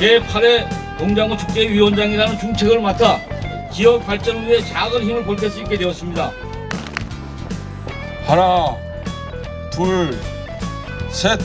제8회 동장구 축제 위원장이라는 중책을 맡아 지역 발전을 위해 작은 힘을 보탤 수 있게 되었습니다. 하나, 둘, 셋.